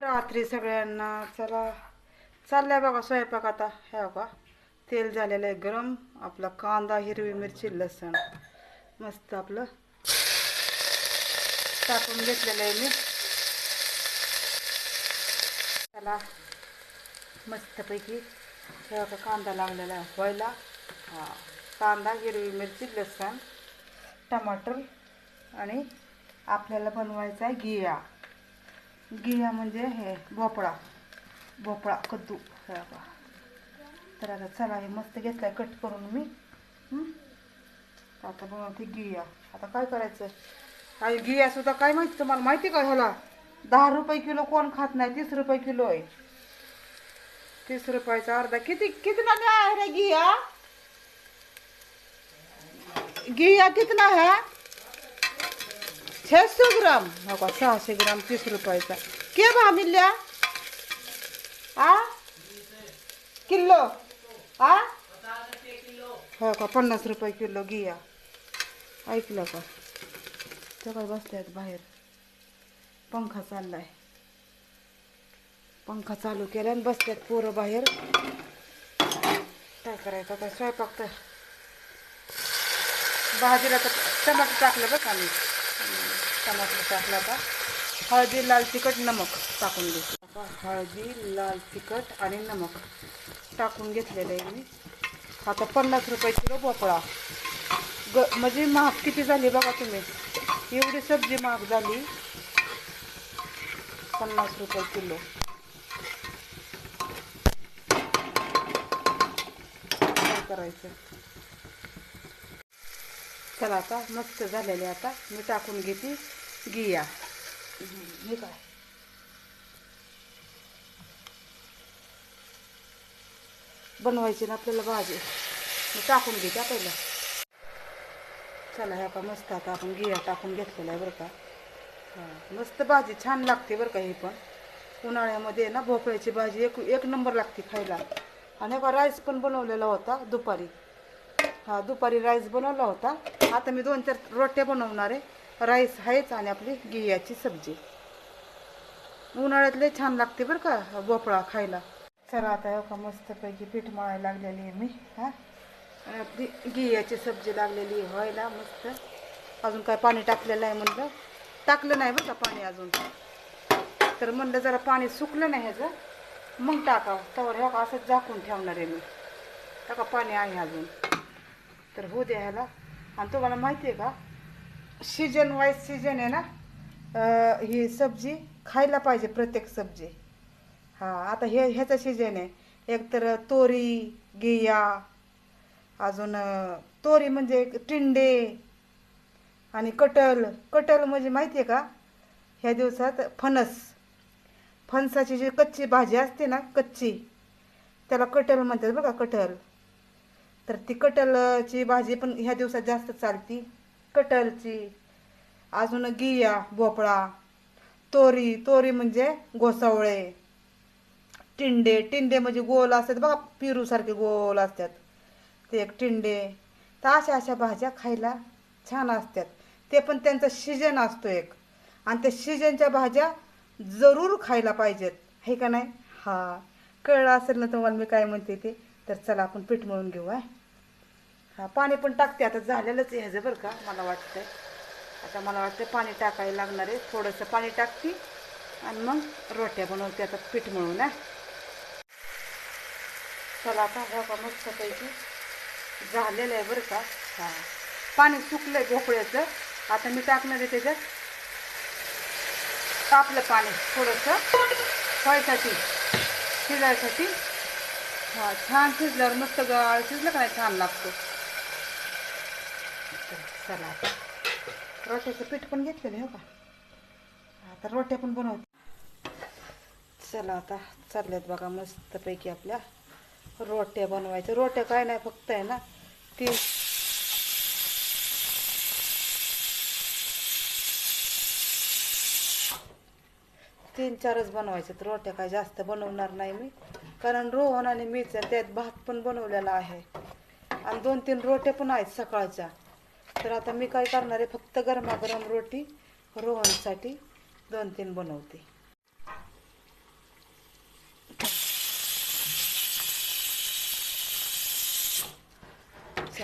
रात्री सगळ्यांना चला चालल्या बघा स्वयंपाक आता. ह्या बघा तेल झालेलं आहे गरम. आपला कांदा हिरवी मिरची लसण. मस्त आपलं टाकून घेतलेलं आहे मी. त्याला मस्तपैकी हे बघा कांदा लागलेला आहे व्हायला. हा कांदा हिरवी मिरची लसण टमाटर आणि आपल्याला बनवायचा आहे गिया गिया म्हणजे हे भोपळा. भोपळा कद्दू. हे बघा. तर आता चला हे मस्त घेतलाय कट करून मी. आता बघा ते गिया. आता काय करायचं? आणि गिया सुद्धा काय माहिती तुम्हाला? माहिती का ह्याला? दहा रुपये किलो कोण खात नाही तीस रुपये किलो आहे. तीस रुपयाचा अर्धा. किती कितना आहे रे गिया? गिया कितना है छः ग्राम हो का सहाशे ग्राम तीस रुपयाचा. के भाव मिल्या आ? किलो? आ? हो का पन्नास रुपये किलो घिया. ऐकलं का? त्या काय बसल्यात बाहेर. पंखा चाललाय. पंखा चालू केला आणि बसल्यात पोरं बाहेर. काय करायचं काय स्वयंपाक तर. भाजीला तर टमाटर टाकलं बघ आम्ही. टमाटर टाकला आता. हळदी लाल तिखट नमक टाकून घेतलं हळदी लाल तिखट आणि नमक टाकून घेतलेलं आहे मी. आता पन्नास रुपये किलो भोपळा. ग म्हणजे महाग किती झाली बघा तुम्ही. एवढी सब्जी महाग झाली. पन्नास रुपये किलो. काय करायचं? चला आता मस्त झालेले आता. मी टाकून घेते. गिया हे काय बनवायची ना आपल्याला भाजी. टाकून घेते हा पहिला. चला ह्या का मस्त आता आपण गिया टाकून घेतलेला आहे बरं का. हां मस्त भाजी छान लागते बरं का ही पण. उन्हाळ्यामध्ये ना भोपळ्याची भाजी एक एक नंबर लागते खायला. आणि का राईस पण बनवलेला होता दुपारी. हा दुपारी राईस बनवला होता. आता मी दोन चार रोट्या बनवणार आहे. राईस आहेच आणि आपली गियाची सब्जी. उन्हाळ्यातले छान लागते बरं का भोपळा खायला. चला आता का मस्तपैकी पीठ मळायला लागलेली आहे मी हा. आणि आपली गियाची सब्जी लागलेली आहे व्हायला मस्त. अजून काय पाणी टाकलेलं आहे म्हणलं? टाकलं नाही बरं का पाणी अजून? तर म्हणलं जरा पाणी सुकलं नाही ह्याचं मग टाकावं. तवर ह्या का असंच झाकून ठेवणार आहे मी. टाका पाणी आहे अजून. तर होऊ द्या ह्याला. आणि तुम्हाला माहिती आहे का सीजन वाईज सीजन आहे ना? ही सब्जी खायला पाहिजे प्रत्येक सब्जी. हां आता हे ह्याचं सीजन आहे. एक तर तोरी गिया अजून तोरी म्हणजे टिंडे आणि कटल. कटल म्हणजे माहिती आहे का? ह्या दिवसात फणस. फणसाची जी कच्ची भाजी असते ना कच्ची त्याला कटल म्हणतात बघा कटल. तर ती कटलची भाजी पण ह्या दिवसात जास्त चालती. कटरची अजून गिया भोपळा तोरी तोरी म्हणजे गोसावळे टिंडे टिंडे म्हणजे गोल असतात बघा पिरूसारखे गोल असतात. ते एक टिंडे. तर अशा अशा भाज्या खायला छान असतात. ते पण त्यांचा शिजन असतो एक. आणि त्या शिजनच्या भाज्या जरूर खायला पाहिजेत. हे का नाही? हा. कळलं असेल ना तुम्हाला मी काय म्हणते ते? तर चला आपण पीठ मळून घेऊ आहे हा पाणी पण टाकते. आता झालेलंच आहे ह्याचं बरं का मला वाटतंय. आता मला वाटतं पाणी टाकायला लागणार आहे. थोडंसं पाणी टाकते आणि मग रोट्या बनवते आता पीठ मिळू ना चला आता हो मस्त मस्तपैकी झालेलं आहे बरं का. हां. पाणी सुकलं आहे भोपळ्याचं. आता मी टाकणार आहे त्याच्यात तापलं पाणी थोडंसं. व्हायसाठी शिजायसाठी. हां छान शिजल्यावर मस्त गाळ शिजलं का नाही छान लागतो. तर चला आता रोट्याचं पीठ पण घेतलेलं आहे हो का? आता रोट्या पण बनवते. चला आता चालल्यात बघा मस्तपैकी आपल्या रोट्या बनवायच्या. रोट्या काय नाही फक्त आहे ना तीन तीन चारच बनवायचे तर रोट्या काय जास्त बनवणार नाही मी. कारण रोहन आणि मीच त्यात भात पण बनवलेला आहे. आणि दोन तीन रोट्या पण आहेत सकाळच्या. तर आता मी काय करणार आहे फक्त गरमागरम रोटी रोहनसाठी दोन तीन बनवते.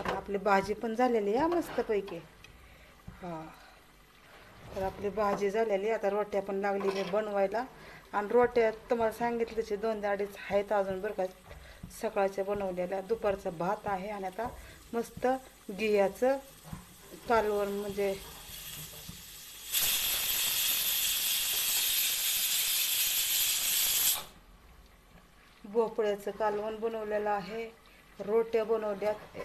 आपली भाजी पण झालेली आहे मस्तपैकी. हा. तर आपली भाजी झालेली आता रोट्या पण लागली मी बनवायला. आणि रोट्या तुम्हाला सांगितल्याचे दोन अडीच आहेत अजून बरं का. सकाळच्या बनवलेल्या दुपारचं भात आहे आणि आता मस्त गियाचं कालवण म्हणजे भोपळ्याचं कालवण बनवलेलं आहे. रोट्या बनवल्यात.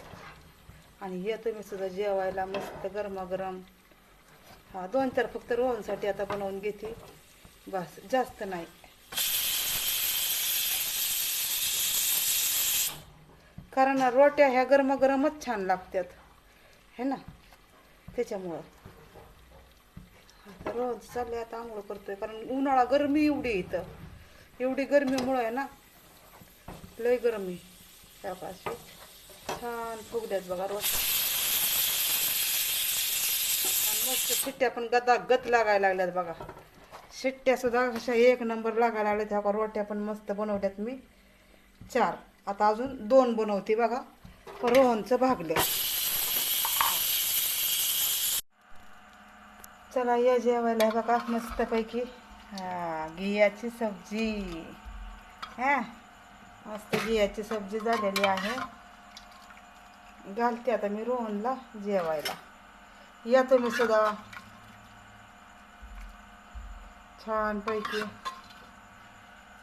आणि हे तुम्ही सुद्धा जेवायला मस्त गरमागरम. हा दोन चार फक्त रोहनसाठी आता बनवून घेते. बस जास्त नाही. कारण रोट्या ह्या गरमागरमच छान लागतात. है ना? त्याच्यामुळं. आता रोज चालले आता आंघोळ करतोय कारण उन्हाळा गरमी एवढी इथं. एवढी गरमीमुळं आहे ना लय गरमी त्यापाशी छान फुगल्यात बघा रोज. आणि मस्त शिट्ट्या पण गदा गत लागायला लागल्यात बघा. शिट्ट्या सुद्धा अशा एक नंबर लागायला लागल्या ह्या का रोट्या पण मस्त बनवल्यात मी. चार. आता अजून दोन बनवते बघा. रोहनचं भागले. चला या जेवायला बघा मस्तपैकी हा गियाची सब्जी. हां मस्त गियाची सब्जी झालेली आहे. घालते आता मी रोहनला जेवायला. या तुम्ही सुद्धा. छानपैकी.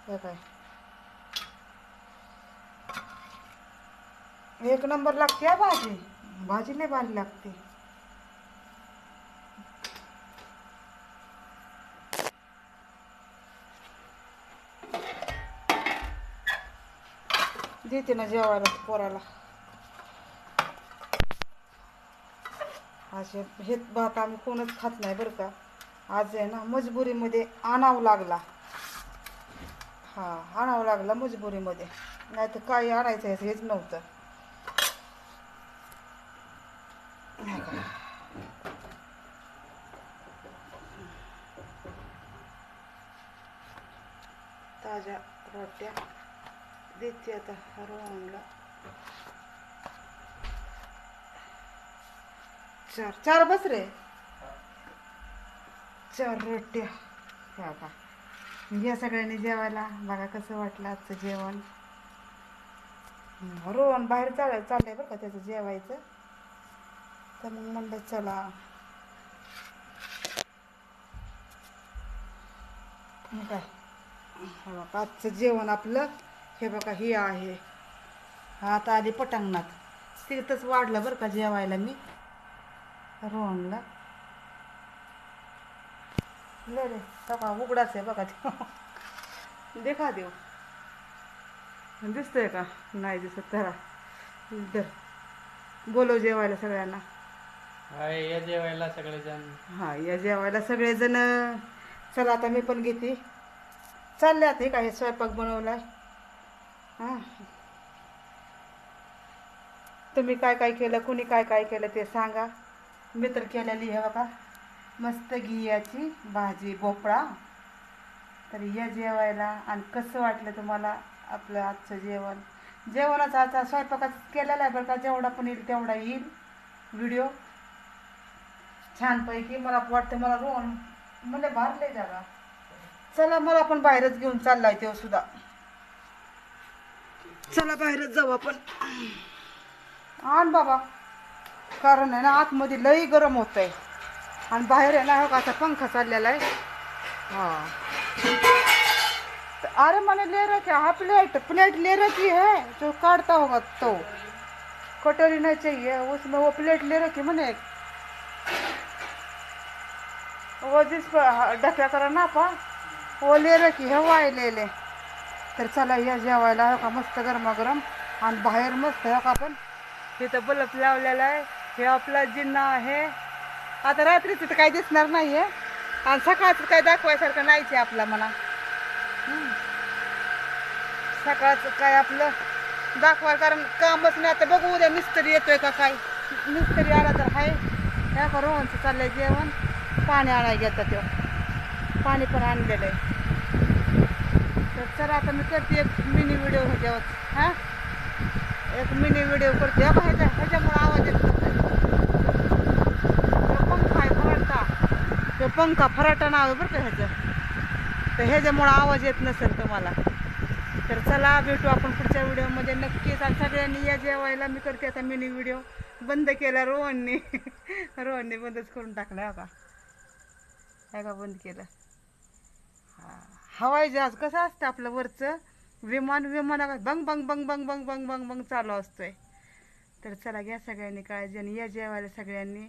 काय? एक नंबर लागते भाजी. भाजी लय भारी लागते. देते ना जेवायला पोराला असे हे भात आम्ही कोणच खात नाही बरं का आज आहे ना मजबुरीमध्ये आणावं लागला हां आणावं लागला मजबुरीमध्ये नाही तर काही आणायचं आहे हेच नव्हतं ताज्या रोट्या देते आता रोहनला चार चार बस रे. चार रोट्या ह्या या सगळ्यांनी जेवायला. बघा कसं वाटलं आजचं जेवण. रोहन बाहेर चालाय चाललंय बरं का त्याचं जेवायचं. तर मग म्हणलं चला. मग काय? हे आजचं जेवण आपलं. हे बघा हे आहे. हा आता आधी पटांगणात. तिथंच वाढलं बरं का जेवायला मी. रोहनला. ले रे बघा उघडाच आहे बघा ते. देखा देव दिसतंय का? नाही दिसत धरा. धर. बोलव जेवायला सगळ्यांना. हाय या जेवायला सगळेजण. हा या जेवायला सगळेजण. चला आता मी पण घेते. चालले आता हे काय स्वयंपाक बनवलाय. हां तुम्ही काय काय केलं कुणी काय काय केलं ते सांगा. मी तर केलेली आहे बघा मस्त घियाची भाजी भोपळा. तर या जेवायला आणि कसं वाटलं तुम्हाला आपलं आजचं जेवण? जेवणाचा आजचा स्वयंपाकाचा केलेला आहे बरं का. जेवढा पण येईल तेवढा येईल. व्हिडिओ छानपैकी मला वाटतं मला रोहन मला भारले जागा. चला मला पण बाहेरच घेऊन चाललाय तेव्हा सुद्धा. चला बाहेरच जाऊ आपण. आण बाबा. कारण आहे ना आतमध्ये लई गरम होत आहे आणि बाहेर आहे ना हो का आता पंखा चाललेला आहे. हा. अरे मला ले रखे हा प्लेट प्लेट ले रखी है? जो काढता होगा तो? कटोरी नहीं चाहिए उसमें वो प्लेट ले रखी मैंने एक वो जिस पर हा- करा ना पा वो ले रखी है वो ले ले तर चला या जेवायला का मस्त गरमागरम आणि बाहेर मस्त हो का आपण तिथं बल्ब लावलेला आहे. हे आपला जिन्ना आहे. आता रात्रीचं तर काही दिसणार नाही आहे आणि सकाळचं काही दाखवायसारखं नाहीच आहे आपला मला. सकाळचं काय आपलं दाखवाय कारण कामच नाही. आता बघू उद्या मिस्त्री येतोय का काय. मिस्त्री आला तर हाय. त्या का रोहनचं चाललंय जेवण. पाणी आणायला घेतात तो. पाणी पण आणलेलं आहे. तर चला आता मी करते एक मिनी व्हिडिओ ह्याच्यावर. हां? एक मिनी व्हिडिओ करते. हो का ह्याच्या ह्याच्यामुळे आवाज येत पंखा आहे फराटा. तो पंखा फराटा नाव आहे बरं का ह्याचं. तर ह्याच्यामुळं आवाज येत नसेल तुम्हाला. तर चला भेटू आपण पुढच्या व्हिडिओमध्ये नक्कीच आणि सगळ्यांनी या जेवायला मी करते आता मिनी व्हिडिओ बंद केला रोहनने. रोहनने बंदच करून टाकला हो का हे का बंद केलं. हवाई जहाज कसं असतं आपलं वरचं? विमान विमाना बंग बंग बंग बंग बंग बंग बंग बंग चालू असतोय. तर चला घ्या सगळ्यांनी काळजी आणि या जेवायला सगळ्यांनी.